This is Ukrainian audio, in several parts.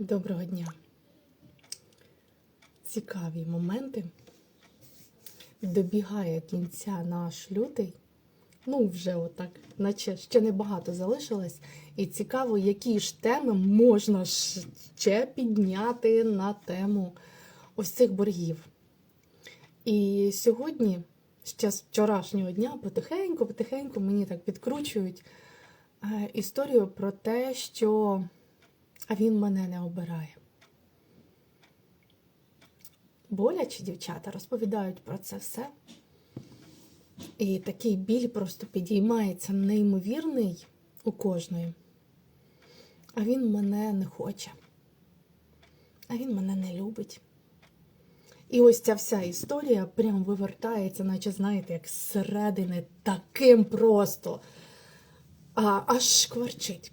Доброго дня. Цікаві моменти. Добігає кінця наш лютий. Ну, вже отак, наче ще небагато залишилось. І цікаво, які ж теми можна ще підняти на тему ось цих боргів. І сьогодні, ще з вчорашнього дня, потихеньку, потихеньку мені так підкручують е, історію про те, що а він мене не обирає. Боляче дівчата розповідають про це все. І такий біль просто підіймається неймовірний у кожної. А він мене не хоче. А він мене не любить. І ось ця вся історія прям вивертається, наче, знаєте, як зсередини таким просто. А, аж кварчить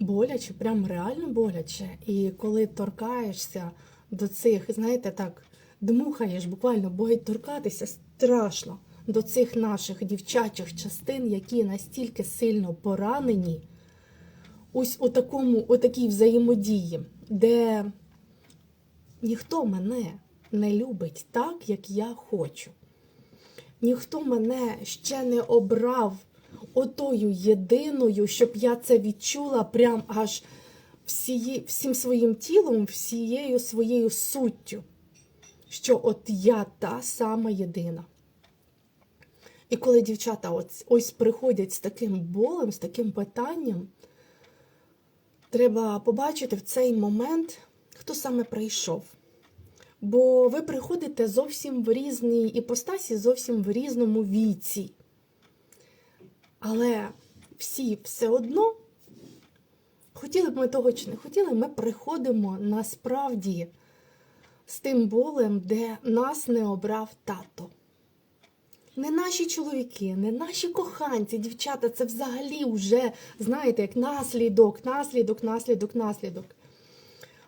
боляче, прям реально боляче. І коли торкаєшся до цих, знаєте, так, дмухаєш, буквально, бо торкатися страшно до цих наших дівчачих частин, які настільки сильно поранені, ось у такому, у такій взаємодії, де ніхто мене не любить так, як я хочу. Ніхто мене ще не обрав отою єдиною, щоб я це відчула прям аж всіє, всім своїм тілом, всією своєю суттю, що от я та сама єдина. І коли дівчата ось, ось приходять з таким болем, з таким питанням, треба побачити в цей момент, хто саме прийшов. Бо ви приходите зовсім в різній іпостасі, зовсім в різному віці. Але всі все одно, хотіли б ми того чи не хотіли, ми приходимо насправді з тим болем, де нас не обрав тато. Не наші чоловіки, не наші коханці, дівчата, це взагалі вже, знаєте, як наслідок, наслідок, наслідок, наслідок.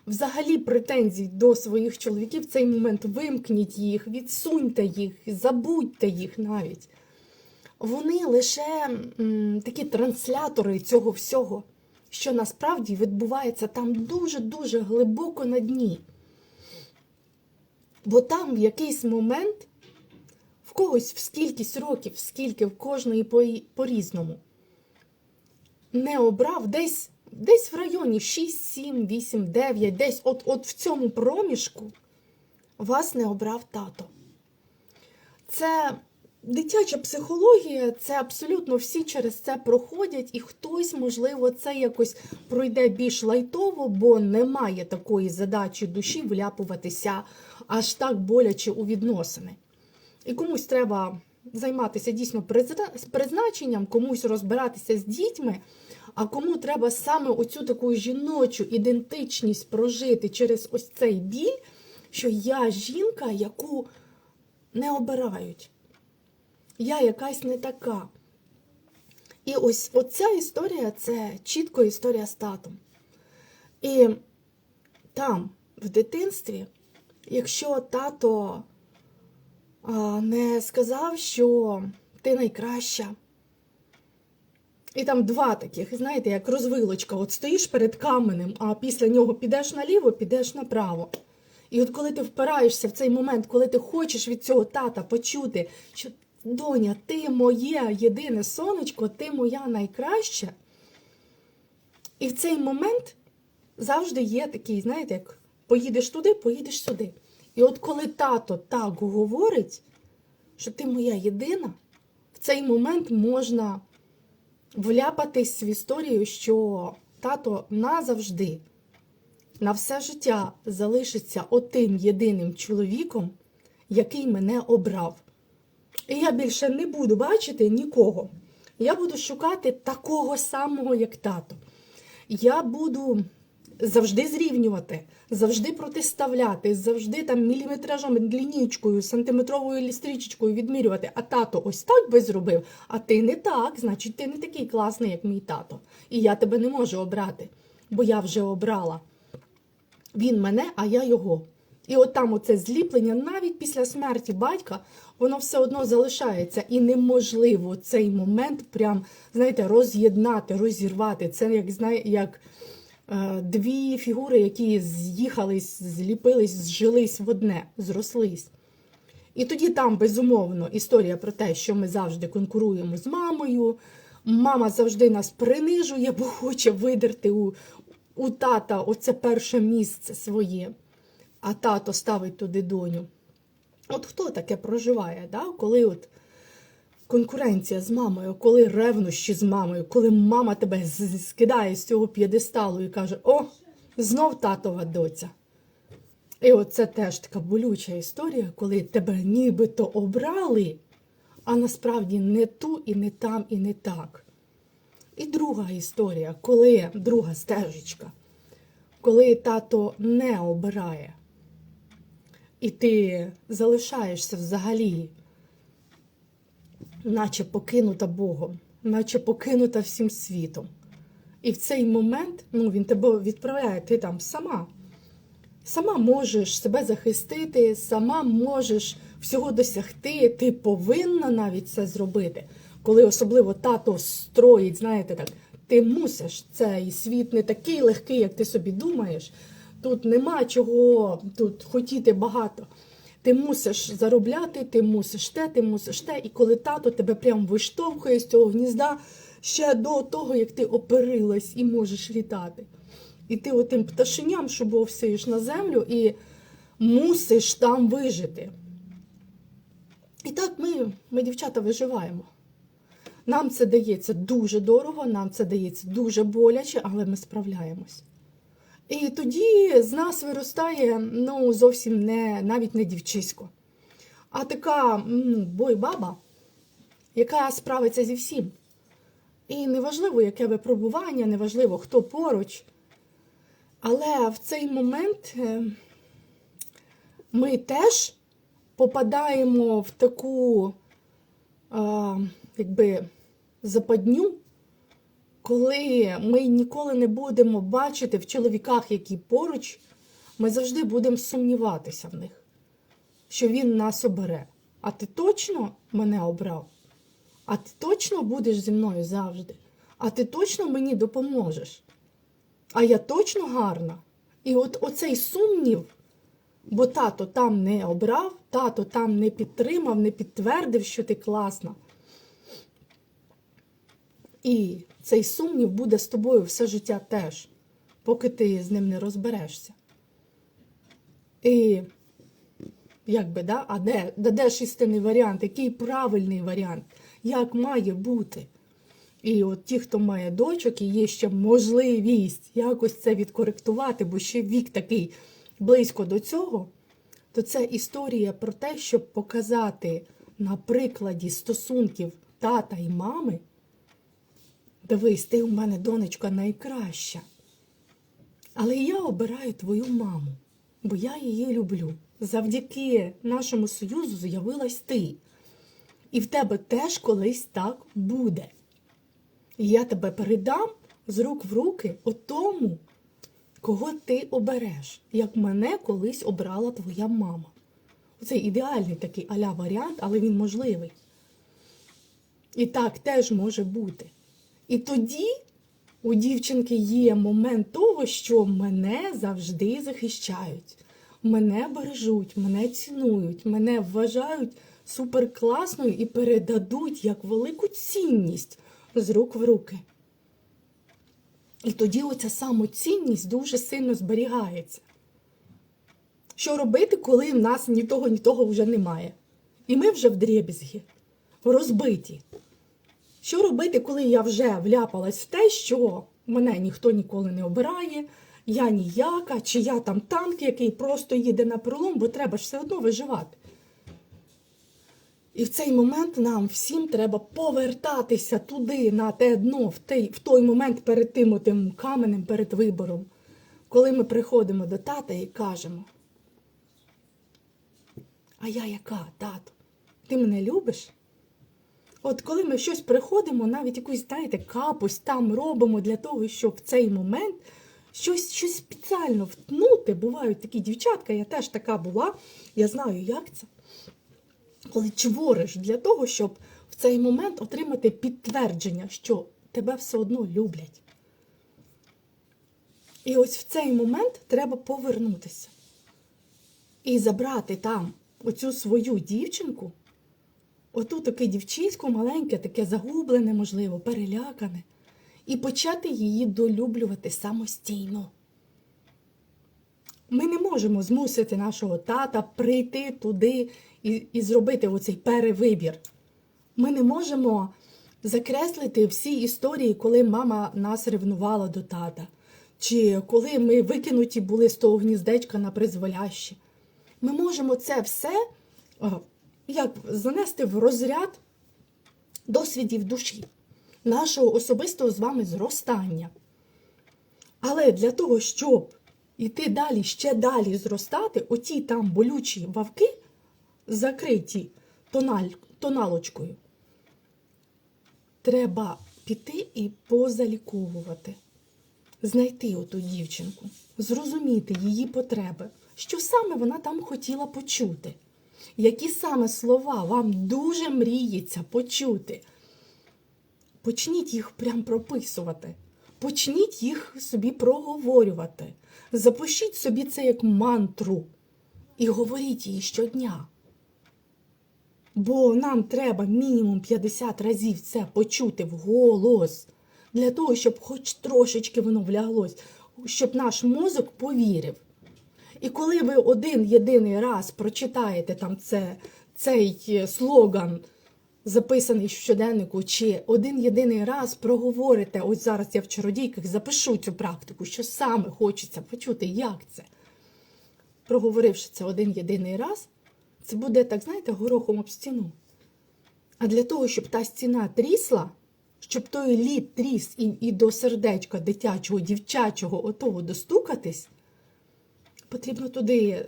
Взагалі претензій до своїх чоловіків в цей момент вимкніть їх, відсуньте їх, забудьте їх навіть вони лише м, такі транслятори цього всього, що насправді відбувається там дуже-дуже глибоко на дні. Бо там в якийсь момент, в когось в скількись років, скільки в кожної по-різному, не обрав десь десь в районі 6, 7, 8, 9, десь от, от в цьому проміжку вас не обрав тато. Це Дитяча психологія це абсолютно всі через це проходять, і хтось, можливо, це якось пройде більш лайтово, бо немає такої задачі душі вляпуватися аж так боляче у відносини. І комусь треба займатися дійсно призначенням, комусь розбиратися з дітьми, а кому треба саме оцю таку жіночу ідентичність прожити через ось цей біль, що я жінка, яку не обирають я якась не така. І ось оця історія це чітко історія з татом. І там, в дитинстві, якщо тато не сказав, що ти найкраща, і там два таких, знаєте, як розвилочка, от стоїш перед каменем, а після нього підеш наліво, підеш направо. І от коли ти впираєшся в цей момент, коли ти хочеш від цього тата почути, що Доня, ти моє єдине сонечко, ти моя найкраща. І в цей момент завжди є такий, знаєте, як поїдеш туди, поїдеш сюди. І от коли тато так говорить, що ти моя єдина, в цей момент можна вляпатись в історію, що тато назавжди, на все життя залишиться отим єдиним чоловіком, який мене обрав. І я більше не буду бачити нікого. Я буду шукати такого самого, як тато. Я буду завжди зрівнювати, завжди протиставляти, завжди там міліметражом, лінійкою, сантиметровою стрічечкою відмірювати. А тато ось так би зробив, а ти не так, значить, ти не такий класний, як мій тато. І я тебе не можу обрати, бо я вже обрала. Він мене, а я його. І от там оце зліплення, навіть після смерті батька, воно все одно залишається. І неможливо цей момент прям, знаєте, роз'єднати, розірвати. Це як знає, як е, дві фігури, які з'їхались, зліпились, зжились в одне, зрослись. І тоді там, безумовно, історія про те, що ми завжди конкуруємо з мамою. Мама завжди нас принижує, бо хоче видерти у, у тата оце перше місце своє, а тато ставить туди доню. От хто таке проживає, да? коли от конкуренція з мамою, коли ревнощі з мамою, коли мама тебе скидає з цього п'єдесталу і каже: О, знов татова доця. І от це теж така болюча історія, коли тебе нібито обрали, а насправді не ту, і не там, і не так. І друга історія, коли друга стежечка, коли тато не обирає, і ти залишаєшся взагалі, наче покинута Богом, наче покинута всім світом. І в цей момент ну, він тебе відправляє, ти там сама. Сама можеш себе захистити, сама можеш всього досягти, ти повинна навіть це зробити. Коли особливо тато строїть, знаєте так, ти мусиш. Цей світ не такий легкий, як ти собі думаєш. Тут нема чого тут хотіти багато. Ти мусиш заробляти, ти мусиш те, ти мусиш те. І коли тато тебе прям виштовхує з цього гнізда ще до того, як ти оперилась і можеш літати. І ти отим пташеням шубовсиш на землю і мусиш там вижити. І так ми, ми, дівчата, виживаємо. Нам це дається дуже дорого, нам це дається дуже боляче, але ми справляємось. І тоді з нас виростає ну, зовсім не навіть не дівчисько, а така бойбаба, яка справиться зі всім. І неважливо, яке випробування, неважливо, хто поруч. Але в цей момент е, ми теж попадаємо в таку якби, западню, коли ми ніколи не будемо бачити в чоловіках, які поруч, ми завжди будемо сумніватися в них, що він нас обере. А ти точно мене обрав? А ти точно будеш зі мною завжди? А ти точно мені допоможеш? А я точно гарна? І от оцей сумнів, бо тато там не обрав, тато там не підтримав, не підтвердив, що ти класна. І цей сумнів буде з тобою все життя теж, поки ти з ним не розберешся. І якби, да? А де, де, де ж істинний варіант? Який правильний варіант? Як має бути? І от ті, хто має дочок, і є ще можливість якось це відкоректувати, бо ще вік такий близько до цього, то це історія про те, щоб показати на прикладі стосунків тата і мами. Дивись, ти у мене донечка найкраща. Але я обираю твою маму, бо я її люблю. Завдяки нашому союзу з'явилась ти. І в тебе теж колись так буде. І я тебе передам з рук в руки тому, кого ти обереш, як мене колись обрала твоя мама. Це ідеальний такий аля варіант, але він можливий. І так теж може бути. І тоді у дівчинки є момент того, що мене завжди захищають, мене бережуть, мене цінують, мене вважають суперкласною і передадуть як велику цінність з рук в руки. І тоді оця самоцінність дуже сильно зберігається. Що робити, коли в нас ні того, ні того вже немає? І ми вже в дребізгі, розбиті. Що робити, коли я вже вляпалась в те, що мене ніхто ніколи не обирає, я ніяка, чи я там танк, який просто їде на пролом, бо треба ж все одно виживати. І в цей момент нам всім треба повертатися туди, на те дно, в той, в той момент перед тим отим каменем, перед вибором, коли ми приходимо до тата і кажемо: А я яка, тато? Ти мене любиш? От коли ми щось приходимо, навіть якусь, знаєте, капусь там робимо для того, щоб в цей момент щось, щось спеціально втнути. Бувають такі дівчатка, я теж така була, я знаю, як це. Коли чвориш для того, щоб в цей момент отримати підтвердження, що тебе все одно люблять. І ось в цей момент треба повернутися і забрати там оцю свою дівчинку, оту таке дівчисько маленьке, таке загублене, можливо, перелякане, і почати її долюблювати самостійно. Ми не можемо змусити нашого тата прийти туди і, і зробити оцей перевибір. Ми не можемо закреслити всі історії, коли мама нас ревнувала до тата, чи коли ми викинуті були з того гніздечка на призволяще. Ми можемо це все як занести в розряд досвідів душі, нашого особистого з вами зростання. Але для того, щоб іти далі, ще далі зростати, оті там болючі вавки, закриті тональ, тоналочкою, треба піти і позаліковувати, знайти оту дівчинку, зрозуміти її потреби, що саме вона там хотіла почути, які саме слова вам дуже мріється почути. Почніть їх прям прописувати. Почніть їх собі проговорювати. Запишіть собі це як мантру і говоріть її щодня. Бо нам треба мінімум 50 разів це почути вголос, для того, щоб хоч трошечки воно вляглось, щоб наш мозок повірив. І коли ви один єдиний раз прочитаєте там це, цей е, слоган, записаний в щоденнику, чи один єдиний раз проговорите, ось зараз я в чародійках запишу цю практику, що саме хочеться почути, як це. Проговоривши це один єдиний раз, це буде, так знаєте, горохом об стіну. А для того, щоб та стіна трісла, щоб той лід тріс і, і до сердечка дитячого, дівчачого, отого достукатись, потрібно туди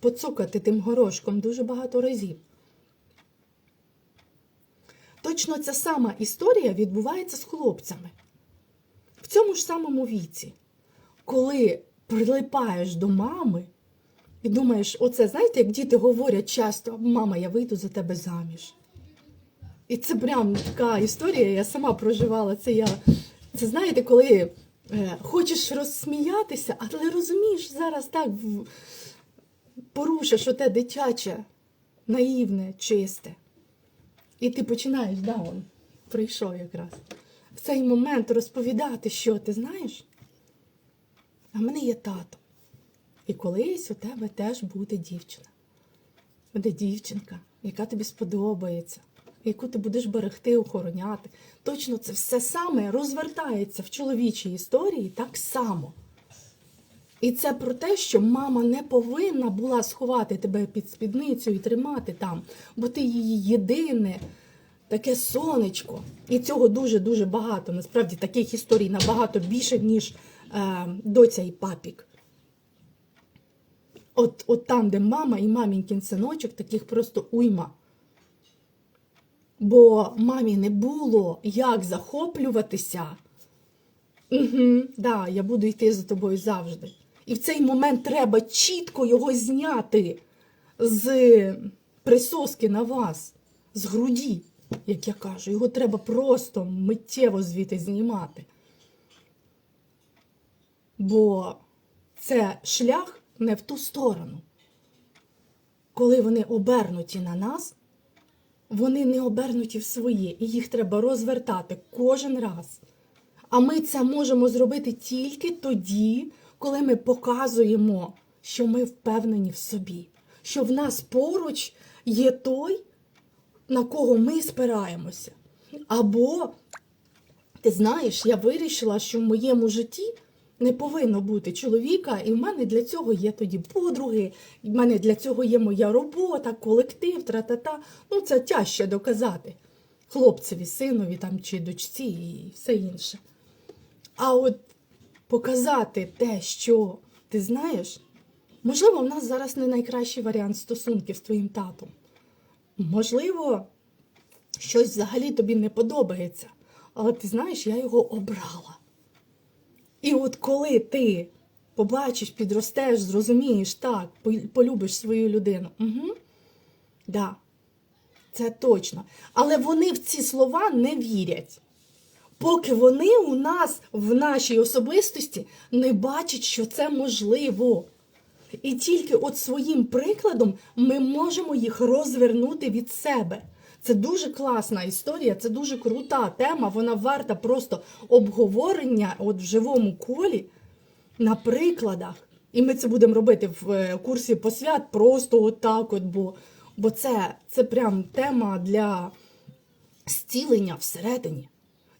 поцокати тим горошком дуже багато разів. Точно ця сама історія відбувається з хлопцями. В цьому ж самому віці, коли прилипаєш до мами і думаєш, оце, знаєте, як діти говорять часто, мама, я вийду за тебе заміж. І це прям така історія, я сама проживала це. Я, Це знаєте, коли хочеш розсміятися, але розумієш, зараз так порушиш оте дитяче, наївне, чисте. І ти починаєш, да, он прийшов якраз. В цей момент розповідати, що ти знаєш. А мене є тато. І колись у тебе теж буде дівчина. Буде дівчинка, яка тобі сподобається, яку ти будеш берегти, охороняти. Точно це все саме розвертається в чоловічій історії так само. І це про те, що мама не повинна була сховати тебе під спідницю і тримати там, бо ти її єдине таке сонечко. І цього дуже-дуже багато. Насправді таких історій набагато більше, ніж е, доця і папік. От, от там, де мама і мамінькін синочок, таких просто уйма. Бо мамі не було як захоплюватися. Угу, да, я буду йти за тобою завжди. І в цей момент треба чітко його зняти з присоски на вас, з груді, як я кажу. Його треба просто миттєво звідти знімати. Бо це шлях не в ту сторону. Коли вони обернуті на нас, вони не обернуті в своє, і їх треба розвертати кожен раз. А ми це можемо зробити тільки тоді, коли ми показуємо, що ми впевнені в собі, що в нас поруч є той, на кого ми спираємося. Або, ти знаєш, я вирішила, що в моєму житті не повинно бути чоловіка, і в мене для цього є тоді подруги, і в мене для цього є моя робота, колектив, тра-та-та. Ну, це тяжче доказати хлопцеві, синові там, чи дочці і все інше. А от показати те, що ти знаєш, можливо, в нас зараз не найкращий варіант стосунків з твоїм татом. Можливо, щось взагалі тобі не подобається. Але ти знаєш, я його обрала. І от коли ти побачиш, підростеш, зрозумієш, так, полюбиш свою людину. Угу. Да, це точно. Але вони в ці слова не вірять. поки вони у нас в нашій особистості не бачать, що це можливо. І тільки от своїм прикладом ми можемо їх розвернути від себе. Це дуже класна історія, це дуже крута тема. Вона варта просто обговорення от в живому колі на прикладах. І ми це будемо робити в е, курсі посвят просто отак, от, бо, бо це, це прям тема для зцілення всередині.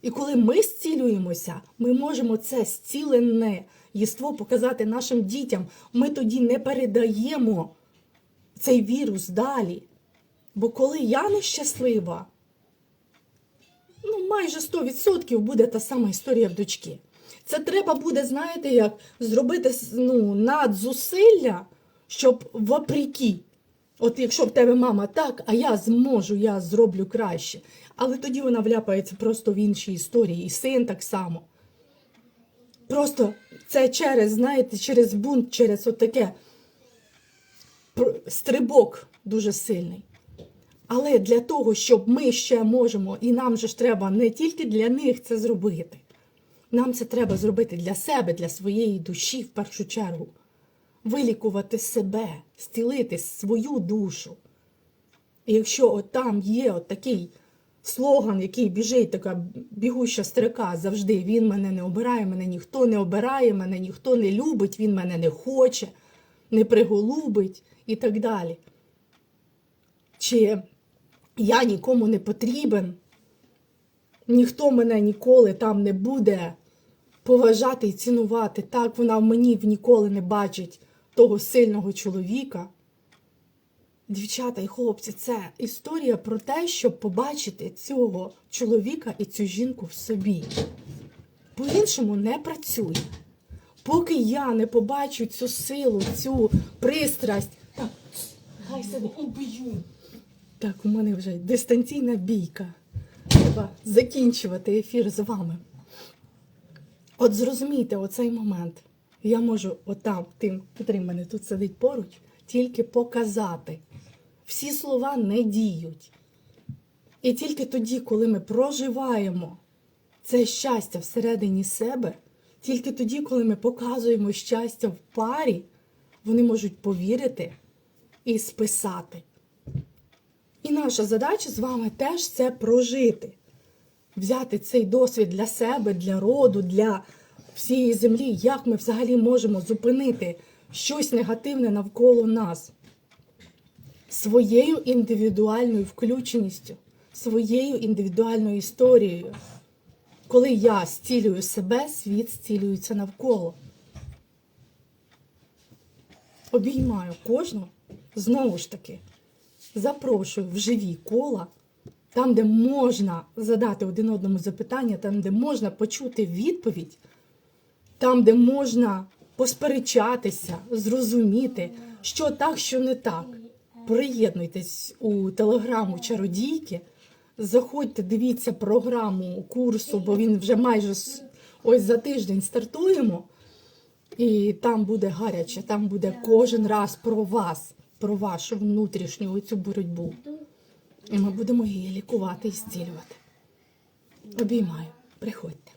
І коли ми зцілюємося, ми можемо це зцілене єство показати нашим дітям. Ми тоді не передаємо цей вірус далі. Бо коли я нещаслива, ну майже 100% буде та сама історія в дочки. Це треба буде, знаєте, як зробити ну, надзусилля, щоб вопреки. От якщо в тебе мама так, а я зможу, я зроблю краще. Але тоді вона вляпається просто в інші історії, і син так само. Просто це через, знаєте, через бунт, через отаке стрибок дуже сильний. Але для того, щоб ми ще можемо, і нам же ж треба не тільки для них це зробити. Нам це треба зробити для себе, для своєї душі в першу чергу. Вилікувати себе, зцілити свою душу. І якщо от там є от такий слоган, який біжить, така бігуща стрика завжди, він мене не обирає, мене ніхто не обирає, мене ніхто не любить, він мене не хоче, не приголубить і так далі. Чи я нікому не потрібен, ніхто мене ніколи там не буде поважати і цінувати. Так вона в мені ніколи не бачить того сильного чоловіка. Дівчата і хлопці, це історія про те, щоб побачити цього чоловіка і цю жінку в собі. По-іншому не працює. Поки я не побачу цю силу, цю пристрасть. Так, хай себе уб'ю. Так, у мене вже дистанційна бійка. Треба закінчувати ефір з вами. От зрозумійте оцей момент. Я можу отам, тим, котрий мене тут сидить поруч, тільки показати. Всі слова не діють. І тільки тоді, коли ми проживаємо це щастя всередині себе, тільки тоді, коли ми показуємо щастя в парі, вони можуть повірити і списати. Наша задача з вами теж це прожити. Взяти цей досвід для себе, для роду, для всієї землі, як ми взагалі можемо зупинити щось негативне навколо нас своєю індивідуальною включеністю, своєю індивідуальною історією. Коли я зцілюю себе, світ зцілюється навколо. Обіймаю кожного, знову ж таки, запрошую в живі кола, там, де можна задати один одному запитання, там, де можна почути відповідь, там, де можна посперечатися, зрозуміти, що так, що не так. Приєднуйтесь у телеграму чародійки. Заходьте, дивіться програму курсу, бо він вже майже ось за тиждень стартуємо. І там буде гаряче, там буде кожен раз про вас, про вашу внутрішню цю боротьбу. І ми будемо її лікувати і зцілювати. Обіймаю, приходьте.